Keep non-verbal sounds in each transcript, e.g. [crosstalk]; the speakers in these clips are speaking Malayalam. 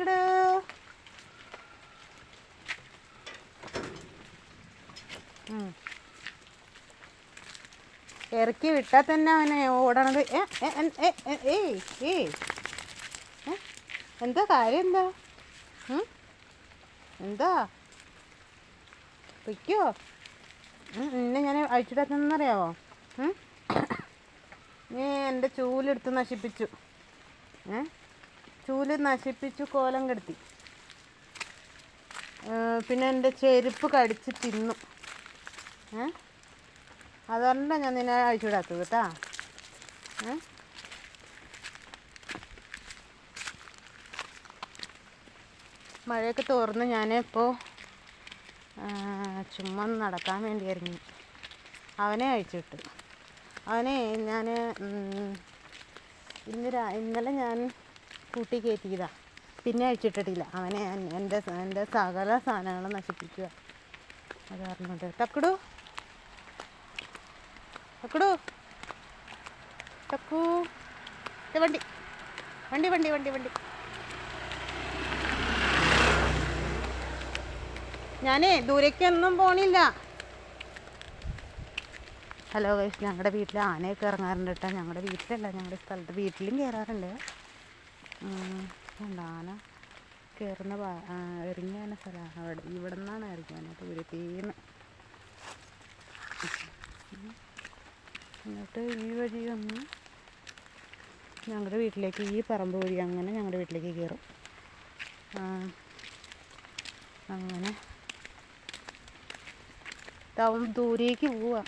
തക്കട് ഇറക്കി വിട്ടാൽ തന്നെ അവനെ ഓടണത്. എന്താ കാര്യം എന്താ? എന്താ? പൊയ്ക്കോ. എന്നെ ഞാൻ അഴിച്ചിടാത്തെന്നറിയാവോ ഉം? [coughs] നീ എന്റെ ചൂലെടുത്ത് നശിപ്പിച്ചു. ഏ? ചൂൽ നശിപ്പിച്ചു കോലം കെടുത്തി. പിന്നെ എന്റെ ചെരുപ്പ് കടിച്ച് തിന്നു. ഏ? അതുകൊണ്ടാണ് ഞാൻ നിന്നെ അഴിച്ചുവിടാത്തത് കേട്ടാ. ഏ? മഴയൊക്കെ തോർന്ന് ഞാനിപ്പോൾ ചുമ്മാ നടക്കാൻ വേണ്ടി ഇറങ്ങി അവനെ അഴിച്ചിട്ടു അവനെ ഞാൻ ഇന്ന് ഇന്നലെ ഞാൻ കൂട്ടി കയറ്റിയതാ. പിന്നെ അഴിച്ചിട്ടിട്ടില്ല. അവനെ എന്റെ എന്റെ സകല സാധനങ്ങളും നശിപ്പിക്കുക. അത് പറഞ്ഞിട്ട് തക്കടു. തക്കടു. തക്കൂ. വണ്ടി. വണ്ടി വണ്ടി വണ്ടി വണ്ടി. ഞാനേ ദൂരേക്കൊന്നും പോണില്ല. ഹലോ ഗൈസ് ഞങ്ങളുടെ വീട്ടിൽ ആനയൊക്കെ ഇറങ്ങാറുണ്ട് കേട്ടോ ഞങ്ങളുടെ വീട്ടിലല്ല ഞങ്ങളുടെ സ്ഥലത്ത് വീട്ടിലും കയറാറുണ്ട് കണ്ടോ ആന കയറുന്ന എറിഞ്ഞ ആ, ഇറങ്ങി സ്ഥലമാണ് അവിടെ ഇവിടെ നിന്നാണ് ഇറങ്ങിയത് ഉരുത്തിന്ന് എന്നിട്ട് ഈ വഴി വന്ന് ഞങ്ങളുടെ വീട്ടിലേക്ക് ഈ പറമ്പ് വഴി അങ്ങനെ ഞങ്ങളുടെ വീട്ടിലേക്ക് കയറും അങ്ങനെ. അവൻ ദൂരേക്ക് പോവാ.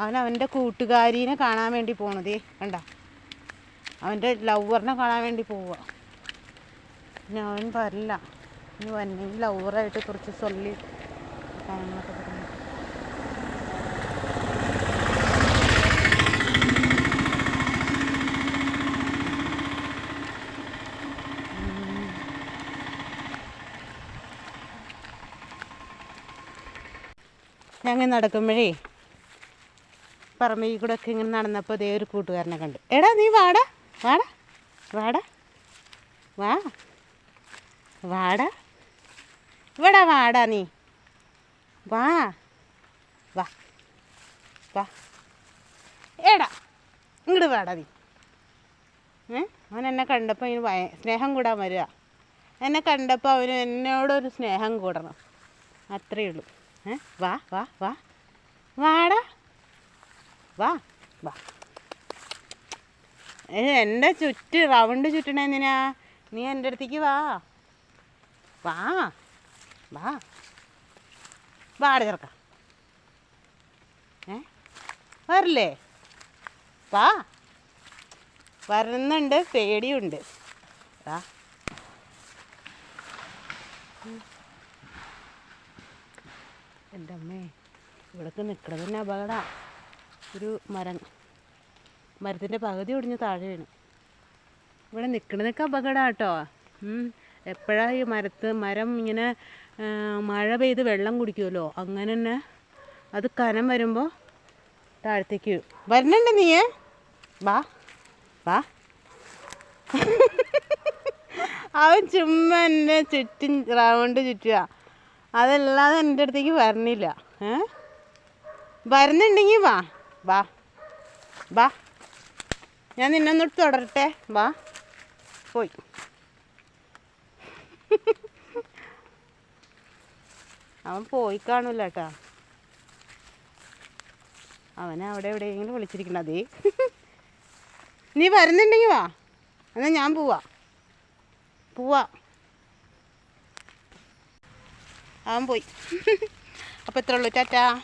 അവൻ അവന്റെ കൂട്ടുകാരീനെ കാണാൻ വേണ്ടി പോണതേ. കണ്ട? അവന്റെ ലവറിനെ കാണാൻ വേണ്ടി പോവുക പിന്നെ അവൻ വരില്ല. ഇനി വന്നെങ്കിൽ ലവറായിട്ട് കുറച്ച് സൊല്ലി കാര്യങ്ങളൊക്കെ പറഞ്ഞു ഞങ്ങൾ നടക്കുമ്പോഴേ പറമ്പിൽ കൂടെ ഒക്കെ ഇങ്ങനെ നടന്നപ്പോൾ ഇതേ ഒരു കൂട്ടുകാരനെ കണ്ടു. എടാ നീ വാടാ. വാടാ വാടാ. വാ. വാടാ. ഇവിടെ വാടാ നീ. വാ. വാ. വാ. എടാ ഇങ്ങോട്ട് വാടാ നീ. ഏ അവൻ എന്നെ കണ്ടപ്പോൾ അതിന് ഭയ സ്നേഹം കൂടാൻ വരിക. എന്നെ കണ്ടപ്പോൾ അവന് എന്നോടൊരു സ്നേഹം കൂടണം. അത്രയേ ഉള്ളൂ. ഏ വാ വാ വാ. വാടാ. വാ വാ. ഏ എന്റെ ചുറ്റ് റൗണ്ട് ചുറ്റണേ എന്തിനാ? നീ എന്റെ അടുത്തേക്ക് വാ. വാ. വാ. വാട ചേർക്ക ഏ? വരില്ലേ? വാ. വരുന്നുണ്ട് പേടിയുണ്ട്. വാ. എന്റെ അമ്മേ ഇവിടേക്ക് നിൽക്കണതന്നെ അപകട. ഒരു മരം. മരത്തിന്റെ പകുതി ഒടിഞ്ഞ് താഴെ വീണു. ഇവിടെ നിൽക്കണതൊക്കെ അപകടമാണ് കേട്ടോ എപ്പോഴാണ് ഈ മരത്ത് മരം ഇങ്ങനെ മഴ പെയ്ത് വെള്ളം കുടിക്കുമല്ലോ അങ്ങനെ തന്നെ അത് കനം വരുമ്പോൾ താഴത്തേക്ക് വരുന്നുണ്ട് നീയേ. വാ വാ. അവൻ ചുമ്മാ എന്നെ ചുറ്റും റൗണ്ട് ചുറ്റുക അതല്ലാതെ എന്റെ അടുത്തേക്ക് വരണില്ല. ഏ? വരുന്നുണ്ടെങ്കിൽ വാ വാ വാ. ഞാൻ നിന്നൊന്നിട്ട് തുടരട്ടെ വാ. പോയി. അവൻ പോയി കാണൂല കേട്ടാ. അവനെ അവിടെ എവിടെയെങ്കിലും വിളിച്ചിരിക്കണം അതേ നീ വരുന്നുണ്ടെങ്കിൽ വാ. എന്നാൽ ഞാൻ പോവാ. പോവാ. അവൻ പോയി. അപ്പോൾ ഇത്രേ ഉള്ളൂ. ടാറ്റാ.